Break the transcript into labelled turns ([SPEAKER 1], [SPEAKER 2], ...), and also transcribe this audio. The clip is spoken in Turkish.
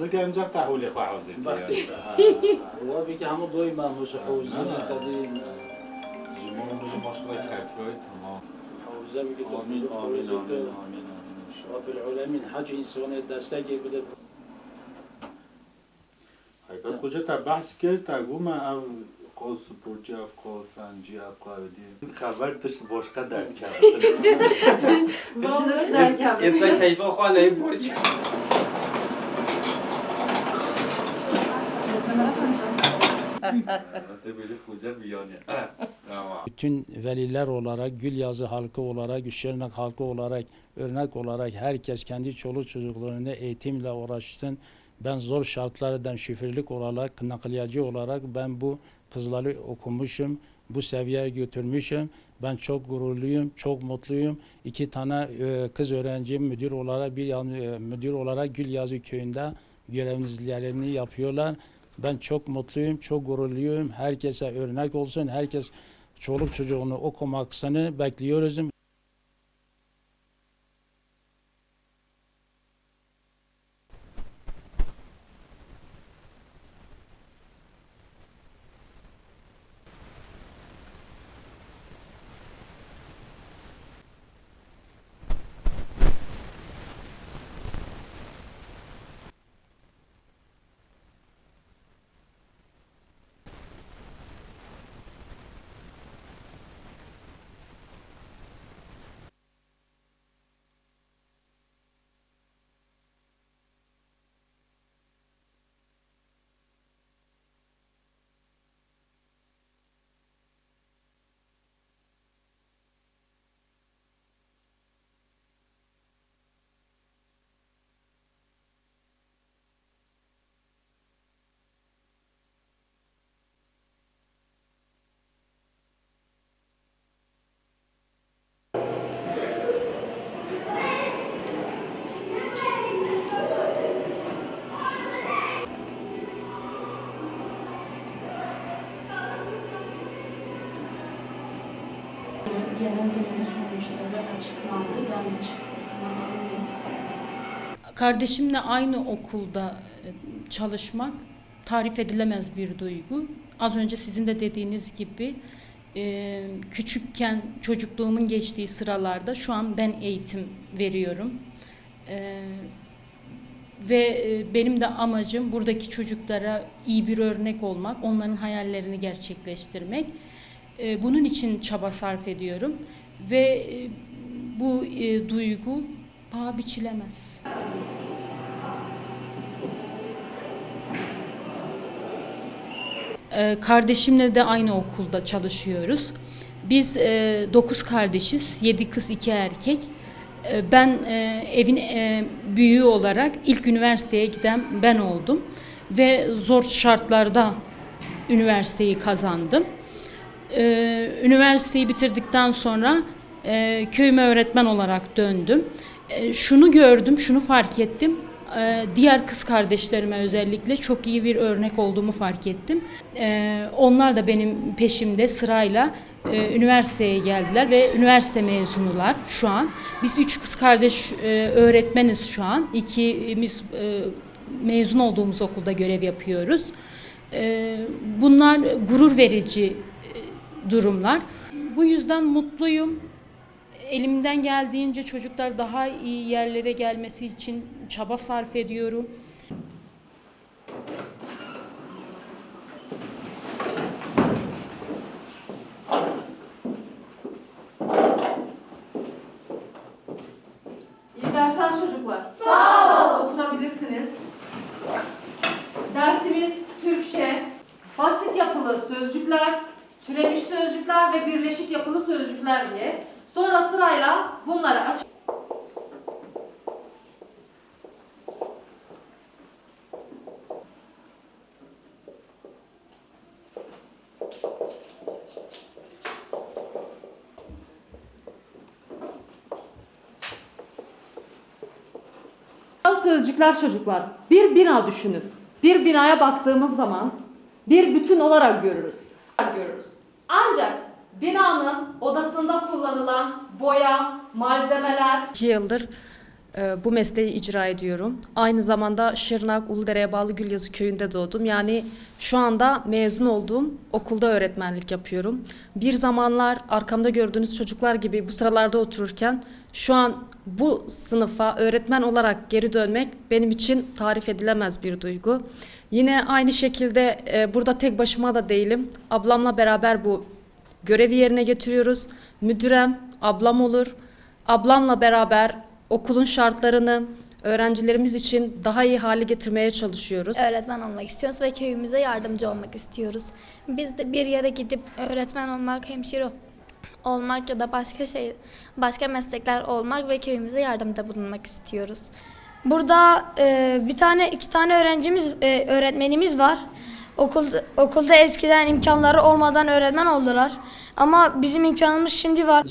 [SPEAKER 1] حوزه گنجا قهولی خواه حوزه
[SPEAKER 2] وقتی و بگه همون دوی مهموش حوزه قدیم
[SPEAKER 1] جمعه مجھے مشکل کافی های تمام
[SPEAKER 2] حوزه بگه
[SPEAKER 1] آمین آمین آمین آمین
[SPEAKER 2] رب العالمین حج انسان دستگی بده
[SPEAKER 1] حقیقت کجا تا بحث کرد تا گو من او قول سپورچی اف قول فنجی اف قایدی خبر داشت باشقه درد کرد
[SPEAKER 3] Esa keyfe خاله برج
[SPEAKER 1] böyle kocam
[SPEAKER 4] Bütün veliler olarak, Gülyazı halkı olarak, Şırnak halkı olarak, örnek olarak herkes kendi çoluk çocuklarını eğitimle uğraşsın. Ben zor şartlardan şoförlük olarak, nakliyacı olarak ben bu kızları okumuşum, bu seviyeye götürmüşüm. Ben çok gururluyum, çok mutluyum. İki tane e, kız öğrenci müdür olarak bir e, müdür olarak Gülyazı köyünde görevliliklerini yapıyorlar. Ben çok mutluyum, çok gururluyum. Herkese örnek olsun. Herkes çoluk çocuğunu okumasını bekliyoruz.
[SPEAKER 5] Genel deneme sonuçları açıklandı. Ben de çıktısını alayım.
[SPEAKER 6] Kardeşimle aynı okulda e, çalışmak tarif edilemez bir duygu. Az önce sizin de dediğiniz gibi e, küçükken çocukluğumun geçtiği sıralarda şu an ben eğitim veriyorum. E, ve benim de amacım buradaki çocuklara iyi bir örnek olmak, onların hayallerini gerçekleştirmek. E, Bunun için çaba sarf ediyorum ve e, bu e, duygu paha biçilemez. Ee, Kardeşimle de aynı okulda çalışıyoruz. Biz e, dokuz kardeşiz, yedi kız, iki erkek. E, Ben e, evin büyüğü olarak ilk üniversiteye giden ben oldum ve zor şartlarda üniversiteyi kazandım. Ee, üniversiteyi bitirdikten sonra e, köyüme öğretmen olarak döndüm. E, şunu gördüm, şunu fark ettim. E, diğer kız kardeşlerime özellikle çok iyi bir örnek olduğumu fark ettim. E, onlar da benim peşimde sırayla e, üniversiteye geldiler ve üniversite mezunular şu an. Biz üç kız kardeş e, öğretmeniz şu an. İkimiz e, mezun olduğumuz okulda görev yapıyoruz. E, bunlar gurur verici e, durumlar. Bu yüzden mutluyum. Elimden geldiğince çocuklar daha iyi yerlere gelmesi için çaba sarf ediyorum.
[SPEAKER 7] İyi dersler çocuklar. Sağ olun. Oturabilirsiniz. Dersimiz Türkçe, basit yapılı sözcükler, türemiş sözcükler ve birleşik yapılı sözcükler diye. Sonra sırayla bunları aç. Sözcükler çocuklar. Bir bina düşünün. Bir binaya baktığımız zaman bir bütün olarak görürüz. Görürüz. Ancak binanın odasında kullanılan boya, malzemeler,
[SPEAKER 6] İki yıldır
[SPEAKER 8] bu mesleği icra ediyorum. Aynı zamanda Şırnak Uludere'ye bağlı Gülyazı köyünde doğdum. Yani şu anda mezun olduğum okulda öğretmenlik yapıyorum. Bir zamanlar arkamda gördüğünüz çocuklar gibi bu sıralarda otururken şu an bu sınıfa öğretmen olarak geri dönmek benim için tarif edilemez bir duygu. Yine aynı şekilde e, burada tek başıma da değilim. Ablamla beraber bu görevi yerine getiriyoruz. Müdürem, ablam olur. Ablamla beraber okulun şartlarını öğrencilerimiz için daha iyi hale getirmeye çalışıyoruz.
[SPEAKER 9] öğretmen olmak istiyoruz ve köyümüze yardımcı olmak istiyoruz. Biz de bir yere gidip öğretmen olmak, hemşire olmak ya da başka şey başka meslekler olmak ve köyümüze yardımda bulunmak istiyoruz.
[SPEAKER 10] Burada e, bir tane iki tane öğrencimiz e, öğretmenimiz var. Okulda okulda eskiden imkanları olmadan öğretmen oldular. Ama bizim imkanımız şimdi var.